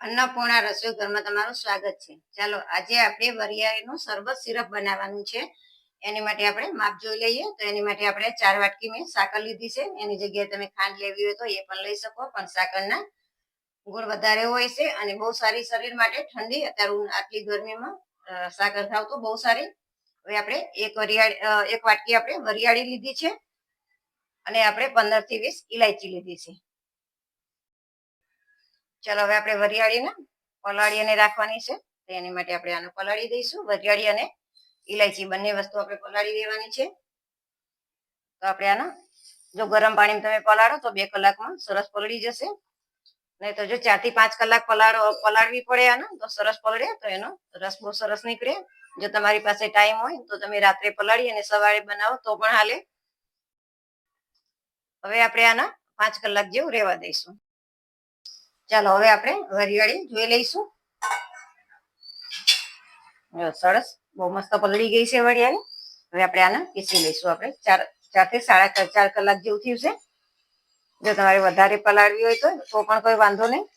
અન્નપૂર્ણા રસોઈ ઘરમાં તમારું સ્વાગત છે. ચાલો, આજે આપણે વરિયાળીનું શરબત સિરપ બનાવવાનું છે. એની માટે આપણે માપ જોઈ લઈએ. તો એની માટે આપણે ચાર વાટકી મેં સાકર લીધી છે. એની જગ્યાએ તમે ખાંડ લેવી હોય તો એ પણ લઈ શકો, પણ સાકરના ગુણ વધારે હોય છે અને બહુ સારી શરીર માટે ઠંડી. અત્યારે આટલી ગરમીમાં સાકર ખાવ તો બહુ સારી. હવે આપણે એક વરિયાળી એક વાટકી આપણે વરિયાળી લીધી છે. અને આપણે પંદરથી વીસ ઇલાયચી લીધી છે. ચલો હવે આપણે વરિયાળીને પલાળી અને રાખવાની છે. તો એની માટે આપણે આને પલાળી દઈશું. વરિયાળી અને ઇલાયચી બંને વસ્તુ આપણે પલાળી દેવાની છે. તો આપણે આને જો ગરમ પાણીમાં તમે પલાળો તો બે કલાકમાં સરસ પલળી જશે. નહીં તો જો ચારથી પાંચ કલાક પલાળો, પલાળવી પડે આને, તો સરસ પલળે, તો એનો રસ બહુ સરસ નીકળે. જો તમારી પાસે ટાઈમ હોય તો તમે રાત્રે પલાળી અને સવારે બનાવો તો પણ હાલે. હવે આપણે આના પાંચ કલાક જેવું રહેવા દઈશું. ચાલો, હવે આપણે વરિયાળી જોઈ લઈશું. સરસ, બહુ મસ્ત પલળી ગઈ છે વરિયાળી. હવે આપણે આને પીસી લઈશું આપણે. ચાર ચારથી સાડા ચાર- કલાક જેવું થયું છે. જો તમારે વધારે પલાળવી હોય તો પણ કોઈ વાંધો નહીં.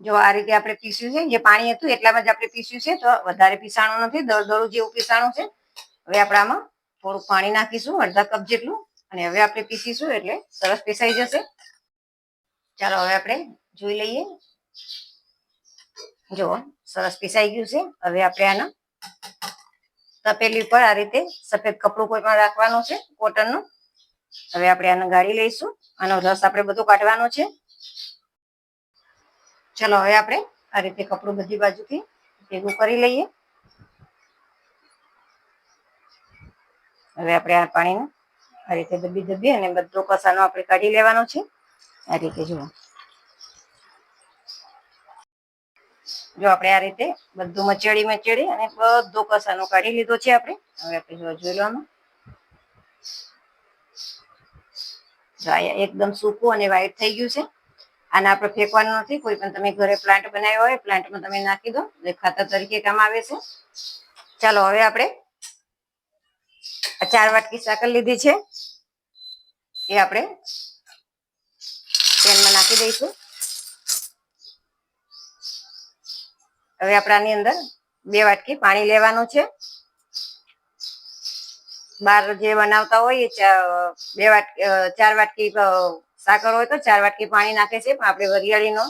જો આ રીતે આપણે પીસ્યું છે, જે પાણી હતું એટલામાં જ આપણે પીસ્યું છે, તો વધારે પીસાણું નથી દળદળું જેવું પીસાણું છે. હવે આપણે આમાં થોડું પાણી નાખીશું, અડધા કપ જેટલું. અને હવે આપણે પીસીશું એટલે સરસ પીસાઈ જશે. ચાલો હવે આપણે જોઈ લઈએ. જો સરસ પીસાઈ ગયું છે. હવે આપણે આના તપેલી ઉપર આ રીતે સફેદ કપડું કોઈ પણ રાખવાનું છે, કોટનનું. હવે આપણે આને ગાળી લઈશું. આનો રસ આપણે બધો કાઢવાનો છે. ચલો હવે આપણે આ રીતે કપડું બધી બાજુથી ભેગું કરી લઈએ. હવે આપણે આ પાણીને આ રીતે દબી દબી અને બધો કસાનો આપણે કાઢી લેવાનો છે. આ રીતે જુઓ. જો આપણે આ રીતે બધું મચેડી મચેડી અને બધો કસાનો કાઢી લીધો છે આપણે. હવે આપણે જો જોઈ લો એકદમ સૂકું અને વ્હાઈટ થઈ ગયું છે. આને આપણે ફેંકવાનું નથી. કોઈ પણ તમે ઘરે પ્લાન્ટ બનાવ્યો હોય પ્લાન્ટમાં તમે નાખી દો. જે ખાતર તરીકે કામ આવે છે. ચાલો, હવે આપણે આ ચાર વાટકી સાકર લીધી છે. એ આપણે પેનમાં નાખી દઈશું. હવે આપણાની અંદર બે વાટકી પાણી લેવાનું છે. બાર જે બનાવતા હોય બે વાટકી ચાર વાટકી સાકર હોય તો ચાર વાટકી પાણી નાખે છે. પણ આપણે વરિયાળીનો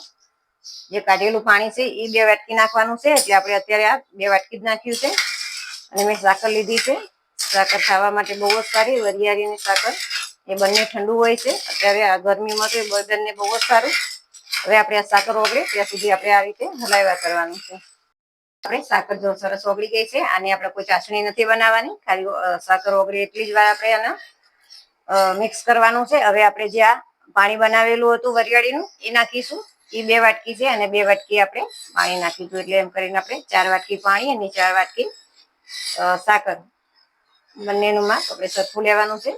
જે કાઢેલું પાણી છે એ બે વાટકી નાખવાનું છે. એટલે આપણે અત્યારે આ બે વાટકી જ નાખ્યું છે. અને મેં સાકર લીધી છે. સાકર ખાવા માટે બહુ જ સારી વરિયાળીની સાકર. એ બંને ઠંડુ હોય છે. અત્યારે આ ગરમીમાં તો એ બદનને બહુ જ સારું. હવે આપણે આ સાકર ઓગળે ત્યાં સુધી આપણે આ રીતે હલાવ્યા કરવાનું છે. આપણે સાકર જો સરસ ઓગળી ગઈ છે, આની આપણે કોઈ ચાસણી નથી બનાવવાની. ખાલી સાકર ઓગળી એટલી જ વાર આપણે આના મિક્સ કરવાનું છે. હવે આપણે જે આ પાણી બનાવેલું હતું વરિયાળીનું, એ નાખીશું. એ બે વાટકી છે, અને બે વાટકી આપણે પાણી નાખીશું. એટલે એમ કરીને આપણે ચાર વાટકી પાણી અને ચાર વાટકી સાકર. બંનેનું માપ આપણે સરખું લેવાનું છે.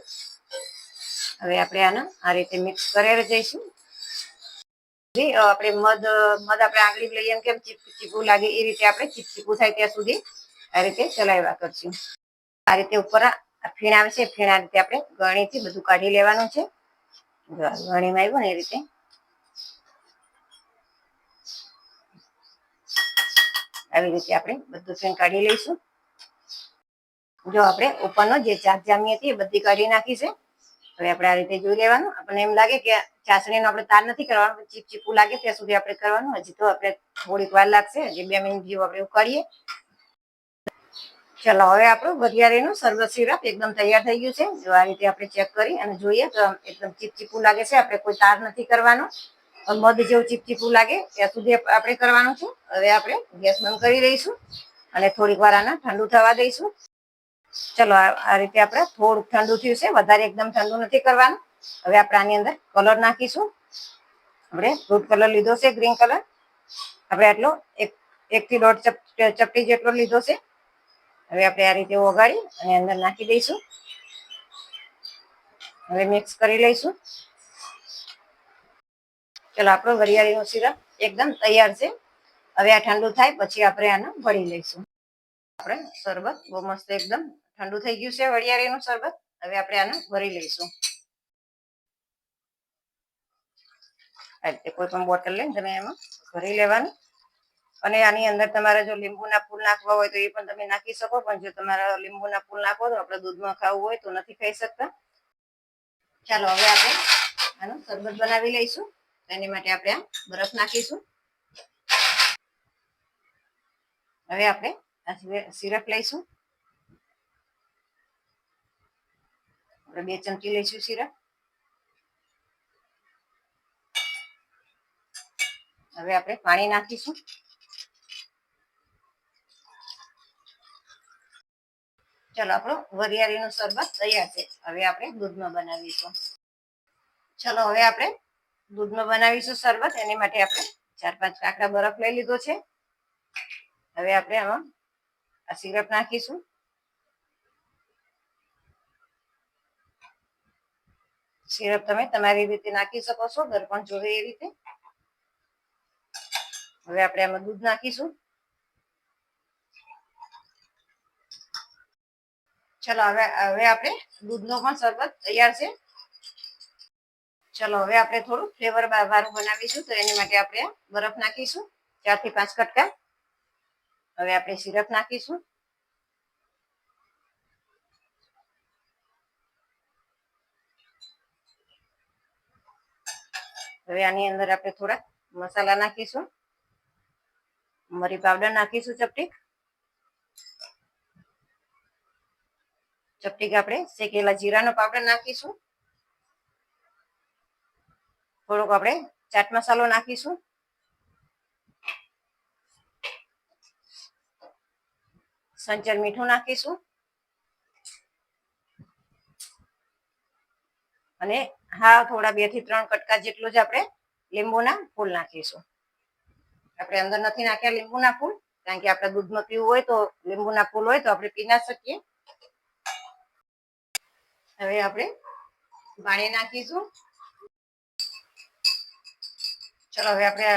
હવે આપણે આને આ રીતે મિક્સ કરી જઈશું. જી, આપણે મધ મધ આપણે આંગળી લઈએ એમ કેમ ચીપ ચીપું લાગે એ રીતે આપણે ચીપચીપું થાય ત્યાં સુધી આ રીતે ચલાવ્યા કરશું. આ રીતે ઉપર ફીણ આવે છે ફીણ આ રીતે આપણે ગણીથી બધું કાઢી લેવાનું છે. ગણીમાં આવ્યું ને એ રીતે. આવી રીતે આપણે બધું ફીણ કાઢી લઈશું. જો આપણે ઉપરનો જે ચાર જામી હતી એ બધી કાઢી નાખી છે. હવે આપણે આ રીતે જોઈ લેવાનું. આપણને એમ લાગે કે ચાસણીનો આપણે તાર નથી કરવાનો, ચીપ ચીપું લાગે ત્યાં સુધી આપણે કરવાનું. હજી તો આપણે થોડીક વાર લાગશે. હજી બે મિનિટ જેવું આપણે ઉકાળીએ. ચલો, હવે આપણું વરિયાળીનું સરબત સિરપ એકદમ તૈયાર થઈ ગયું છે. જો આ રીતે આપણે ચેક કરી અને જોઈએ તો એકદમ ચીપચીપું લાગે છે. આપણે કોઈ તાર નથી કરવાનો. મધ જેવું ચીપચીપું લાગે ત્યાં સુધી આપણે કરવાનું છે. હવે આપણે ગેસ બંધ કરી દઈશું અને થોડીક વાર આના ઠંડુ થવા દઈશું. ચલો, આ રીતે આપણે થોડુંક ઠંડુ થયું છે. વધારે એકદમ ઠંડુ નથી કરવાનું. હવે આપણે આની અંદર કલર નાખીશું. આપણે ફ્રૂટ કલર લીધો છે, ગ્રીન કલર. આપણે આટલો એક એકથી દોઢ ચપ ચપટી જેટલો લીધો છે. હવે આપણે આ રીતે ઓગાળી અને અંદર નાખી દઈશું. હવે મિક્સ કરી લઈશું. ચલો, આપણો વરિયાળીનો સિરપ એકદમ તૈયાર છે. હવે આ ઠંડુ થાય, પછી આપણે આને ભળી લઈશું. આપણે શરબત બહુ મસ્ત એકદમ ઠંડુ થઈ ગયું છે વરિયાળીનું શરબત. હવે આપણે આને ભરી લઈશું. આ કોઈ પણ બોટલ લઈને તમે એમાં ભરી લેવાનું. અને આની અંદર તમારે જો લીંબુના ફૂલ નાખવા હોય તો એ પણ તમે નાખી શકો, પણ જો તમારે લીંબુના ફૂલ નાખવો તો આપણે દૂધમાં ખાવું હોય તો નથી ખાઈ શકતા. ચાલો, હવે આપણે આનું શરબત બનાવી લઈશું. એની માટે આપણે આ બરફ નાખીશું. હવે આપણે સિરપ લઈશું. આપણે બે ચમચી લઈશું સિરપ હવે આપણે પાણી નાખીશું. ચલો, આપણો વરિયાળીનું શરબત તૈયાર છે. હવે આપણે દૂધમાં બનાવીશું. ચલો, હવે આપણે દૂધમાં બનાવીશું શરબત. એની માટે આપણે ચાર પાંચ કાકડા બરફ લઈ લીધો છે. હવે આપણે આમાં આ સિરપ નાખીશું. સિરપ તમે તમારી રીતે નાખી શકો છો, દર્પણ જોવે એ રીતે. હવે આપણે આમાં દૂધ નાખીશું. ચલો, હવે હવે આપણે દૂધનો પણ શરબત તૈયાર છે. ચલો, હવે આપણે થોડું ફ્લેવર વાળું બનાવીશું, તો એની માટે આપણે બરફ નાખીશું ચારથી પાંચ કટકા. હવે આપણે સિરપ નાખીશું. હવે આની અંદર આપણે થોડા મસાલા નાખીશું. મરી પાવડર નાખીશું ચપટીક ચપટીક આપણે શેકેલા જીરાનો પાવડર નાખીશું. થોડોક આપણે ચાટ મસાલો નાખીશું. સંચર મીઠું નાખીશું. અને હા, થોડા બેથી ત્રણ કટકા જેટલું જ આપણે લીંબુના ફૂલ નાખીશું. આપણે અંદર નથી નાખ્યા લીંબુના ફૂલ, કારણ કે આપણે દૂધમાં પીવું હોય તો લીંબુના ફૂલ હોય તો આપણે પી ના શકીએ. હવે આપણે પાણી નાખીશું. ચલો, હવે આપણે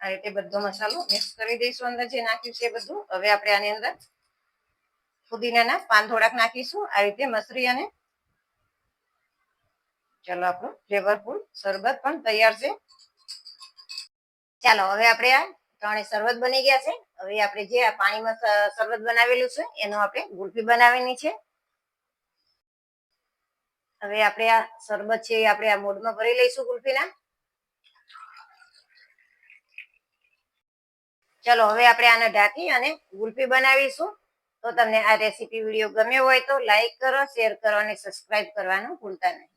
આ રીતે બધો મસાલો મિક્સ કરી દઈશું અંદર જે નાખ્યું છે બધું. હવે આપણે આની અંદર ફુદીનાના પાન થોડાક નાખીશું. આ રીતે મસરી અને ચલો આપણું ફ્લેવરફુલ શરબત પણ તૈયાર છે. ચાલો હવે આપણે આ ત્રણે શરબત બની ગયા છે. હવે આપણે જે આ પાણીમાં શરબત બનાવેલું છે, એનો આપણે ગુલ્ફી બનાવવાની છે. હવે આપણે આ શરબત છે આપણે આ મોડમાં ભરી લઈશું ગુલ્ફીના. ચલો હવે આપણે આને ઢાંકી અને ગુલ્ફી બનાવીશું. તો તમને આ રેસીપી વીડિયો ગમ્યો હોય તો લાઈક કરો, શેર કરો અને સબસ્ક્રાઇબ કરવાનું ભૂલતા નહીં.